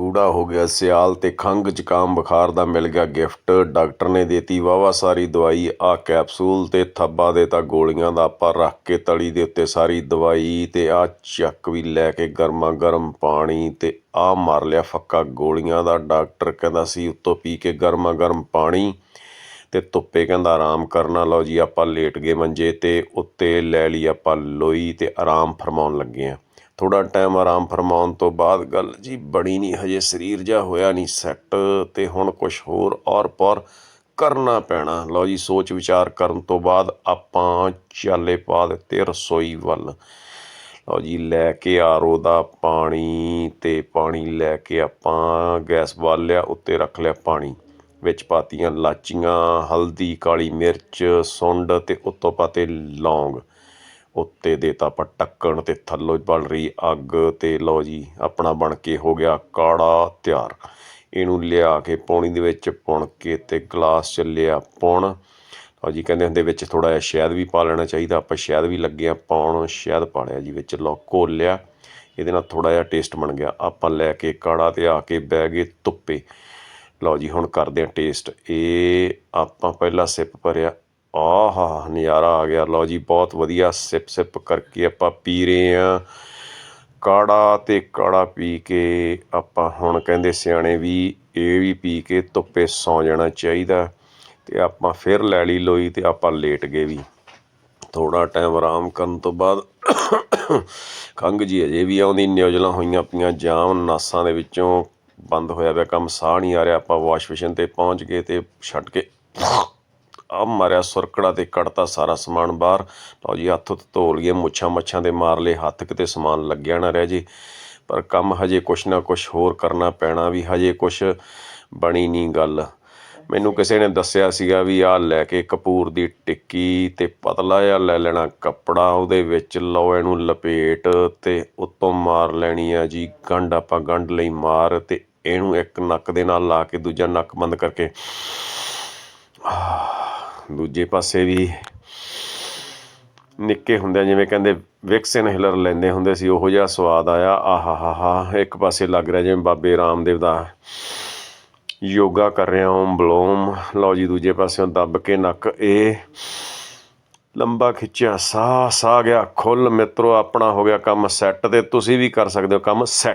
ਗੂੜਾ ਹੋ ਗਿਆ। ਸਿਆਲ ਤੇ ਖੰਘ ਜ਼ੁਕਾਮ ਬੁਖਾਰ ਦਾ ਮਿਲ ਗਿਆ ਗਿਫਟ। ਡਾਕਟਰ ਨੇ ਦੇਤੀ ਵਾਵਾ ਸਾਰੀ ਦਵਾਈ ਆ ਕੈਪਸੂਲ ਤੇ ਥੱਬਾ ਦੇ ਤਾਂ ਗੋਲੀਆਂ ਦਾ ਆਪਾਂ ਰੱਖ ਕੇ ਤਲੀ ਦੇ ਉੱਤੇ ਸਾਰੀ ਦਵਾਈ ਤੇ ਆ ਚੱਕ ਵੀ ਲੈ ਕੇ ਗਰਮਾ ਗਰਮ ਪਾਣੀ ਤੇ ਆ ਮਾਰ ਲਿਆ ਫੱਕਾ। ਗੋਲੀਆਂ ਦਾ ਡਾਕਟਰ ਕਹਿੰਦਾ ਸੀ ਉੱਤੋਂ ਪੀ ਕੇ ਗਰਮਾ ਗਰਮ ਪਾਣੀ ਤੇ ਧੁੱਪੇ ਕਹਿੰਦਾ ਆਰਾਮ ਕਰਨਾ। ਲਓ ਜੀ ਆਪਾਂ ਲੇਟ ਗਏ ਮੰਜੇ ਤੇ, ਉੱਤੇ ਲੈ ਲਈ ਆਪਾਂ ਲੋਈ ਤੇ ਆਰਾਮ ਫਰਮਾਉਣ ਲੱਗੇ ਆ। ਥੋੜਾ ਟਾਈਮ ਆਰਾਮ ਫਰਮਾਉਣ ਤੋਂ ਬਾਅਦ ਗੱਲ ਜੀ ਬਣੀ ਨਹੀਂ, ਹਜੇ ਸਰੀਰ ਜਾ ਹੋਇਆ ਨਹੀਂ ਸੈੱਟ ਤੇ ਹੁਣ ਕੁਝ ਹੋਰ ਔਰ ਪਰ ਕਰਨਾ ਪੈਣਾ। ਲਓ ਜੀ, ਸੋਚ ਵਿਚਾਰ ਕਰਨ ਤੋਂ ਬਾਅਦ ਆਪਾਂ ਚਾਲੇ ਪਾ ਦਿੱਤੇ ਰਸੋਈ ਵੱਲ। ਲਓ ਜੀ, ਲੈ ਕੇ ਆਰੋ ਦਾ ਪਾਣੀ ਤੇ ਪਾਣੀ ਲੈ ਕੇ ਆਪਾਂ ਗੈਸ ਬਾਲ ਲਿਆ ਉੱਤੇ ਰੱਖ ਲਿਆ ਪਾਣੀ। ਵਿੱਚ ਪਾਤੀਆਂ ਲਾਚੀਆਂ, ਹਲਦੀ, ਕਾਲੀ ਮਿਰਚ, ਸੁੰਡ ਤੇ ਉੱਤੋਂ ਪਾਤੇ ਲੌਂਗ। ਉੱਤੇ ਦੇਤਾ ਆਪਾਂ ਟੱਕਣ ਤੇ ਥੱਲੋਂ ਬਲ ਰਹੀ ਅੱਗ ਤੇ ਲਓ ਜੀ, ਆਪਣਾ ਬਣ ਕੇ ਹੋ ਗਿਆ ਕਾੜਾ ਤਿਆਰ। ਇਹਨੂੰ ਲਿਆ ਕੇ ਪਾਣੀ ਦੇ ਵਿੱਚ ਪੁਣ ਕੇ ਤੇ ਗਲਾਸ ਚ ਲਿਆ ਪੁਣ। ਲਓ ਜੀ, ਕਹਿੰਦੇ ਹੁੰਦੇ ਵਿੱਚ ਥੋੜਾ ਜਿਹਾ ਸ਼ਹਿਦ ਵੀ ਪਾ ਲੈਣਾ ਚਾਹੀਦਾ, ਆਪਾਂ ਸ਼ਹਿਦ ਵੀ ਲੱਗੇ ਆ ਪਾਉਣ, ਸ਼ਹਿਦ ਪਾ ਲਿਆ ਜੀ ਵਿੱਚ, ਲਓ ਘੋਲਿਆ। ਇਹਦੇ ਨਾਲ ਥੋੜਾ ਜਿਹਾ ਟੇਸਟ ਬਣ ਗਿਆ। ਆਪਾਂ ਲੈ ਕੇ ਕਾੜਾ ਤੇ ਆ ਕੇ ਬਹਿ ਗਏ ਧੁੱਪੇ। ਲਓ ਜੀ, ਹੁਣ ਕਰਦੇ ਆ ਟੇਸਟ। ਇਹ ਆਪਾਂ ਪਹਿਲਾ ਸਿਪ ਭਰਿਆ ਆਹਾ, ਨਜ਼ਾਰਾ ਆ ਗਿਆ। ਲਓ ਜੀ, ਬਹੁਤ ਵਧੀਆ ਸਿਪ ਸਿਪ ਕਰਕੇ ਆਪਾਂ ਪੀ ਰਹੇ ਆ ਕਾੜਾ ਤੇ ਕਾੜਾ ਪੀ ਕੇ ਆਪਾਂ ਹੁਣ ਕਹਿੰਦੇ ਸਿਆਣੇ ਵੀ ਇਹ ਵੀ ਪੀ ਕੇ ਧੁੱਪੇ ਸੌ ਜਾਣਾ ਚਾਹੀਦਾ। ਤੇ ਆਪਾਂ ਫਿਰ ਲੈ ਲਈ ਲੋਈ ਤੇ ਆਪਾਂ ਲੇਟ ਗਏ ਵੀ। ਥੋੜਾ ਟਾਈਮ ਆਰਾਮ ਕਰਨ ਤੋਂ ਬਾਅਦ ਖੰਘ ਜੀ ਅਜੇ ਵੀ ਆਉਂਦੀ, ਨਿਊਜ਼ਲਾਂ ਹੋਈਆਂ ਪਈਆਂ, ਜਾਮ ਨਾਸਾਂ ਦੇ ਵਿੱਚੋਂ ਬੰਦ ਹੋਇਆ ਪਿਆ ਕੰਮ, ਸਾਹ ਨਹੀਂ ਆ ਰਿਹਾ। ਆਪਾਂ ਵਾਸ਼ ਬੇਸਿਨ ਤੇ ਪਹੁੰਚ ਗਏ ਤੇ ਛੱਡ ਕੇ ਆ ਮਾਰਿਆ ਸੁਰਕੜਾ ਤੇ ਕੜਤਾ ਸਾਰਾ ਸਮਾਨ ਬਾਹਰ। ਲਓ ਜੀ, ਹੱਥ ਉੱਤ ਧੋ ਲਈਏ, ਮੁੱਛਾਂ ਮੱਛਾਂ ਦੇ ਮਾਰ ਲਏ, ਹੱਥ ਕਿਤੇ ਸਮਾਨ ਲੱਗਿਆ ਨਾ ਰਹਿ ਜੇ। ਪਰ ਕੰਮ ਹਜੇ ਕੁਛ ਨਾ ਕੁਛ ਹੋਰ ਕਰਨਾ ਪੈਣਾ ਵੀ, ਹਜੇ ਕੁਛ ਬਣੀ ਨਹੀਂ ਗੱਲ। ਮੈਨੂੰ ਕਿਸੇ ਨੇ ਦੱਸਿਆ ਸੀਗਾ ਵੀ ਆਹ ਲੈ ਕੇ ਕਪੂਰ ਦੀ ਟਿੱਕੀ ਤੇ ਪਤਲਾ ਜਿਹਾ ਲੈ ਲੈਣਾ ਕੱਪੜਾ, ਉਹਦੇ ਵਿੱਚ ਲਓ ਇਹਨੂੰ ਲਪੇਟ ਤੇ ਉੱਤੋਂ ਮਾਰ ਲੈਣੀ ਆ ਜੀ। ਗੰਢ ਆਪਾਂ ਗੰਢ ਲਈ ਮਾਰ ਤੇ ਇਹਨੂੰ ਇੱਕ ਨੱਕ ਦੇ ਨਾਲ ਲਾ ਕੇ ਦੂਜਾ ਨੱਕ ਬੰਦ ਕਰਕੇ। ਦੂਜੇ ਪਾਸੇ ਵੀ ਨਿੱਕੇ ਹੁੰਦਿਆਂ ਜਿਵੇਂ ਕਹਿੰਦੇ ਵਿਕਸ ਇਨਹੇਲਰ ਲੈਂਦੇ ਹੁੰਦੇ ਸੀ, ਉਹੋ ਜਿਹਾ ਸਵਾਦ ਆਇਆ। ਆਹਾ ਹਾ ਹਾ ਇੱਕ ਪਾਸੇ ਲੱਗ ਰਿਹਾ ਜਿਵੇਂ ਬਾਬੇ ਰਾਮਦੇਵ ਦਾ ਯੋਗਾ ਕਰ ਰਿਹਾ, ਓਮ ਬਲੋਮ। ਲਓ ਜੀ, ਦੂਜੇ ਪਾਸਿਓਂ ਦੱਬ ਕੇ ਨੱਕ, ਇਹ ਲੰਬਾ ਖਿੱਚਿਆ ਸਾਹ ਸਾਹ ਗਿਆ, ਖੁੱਲ ਮਿੱਤਰੋ, ਆਪਣਾ ਹੋ ਗਿਆ ਕੰਮ ਸੈੱਟ ਤੇ, ਤੁਸੀਂ ਵੀ ਕਰ ਸਕਦੇ ਹੋ ਕੰਮ ਸੈੱਟ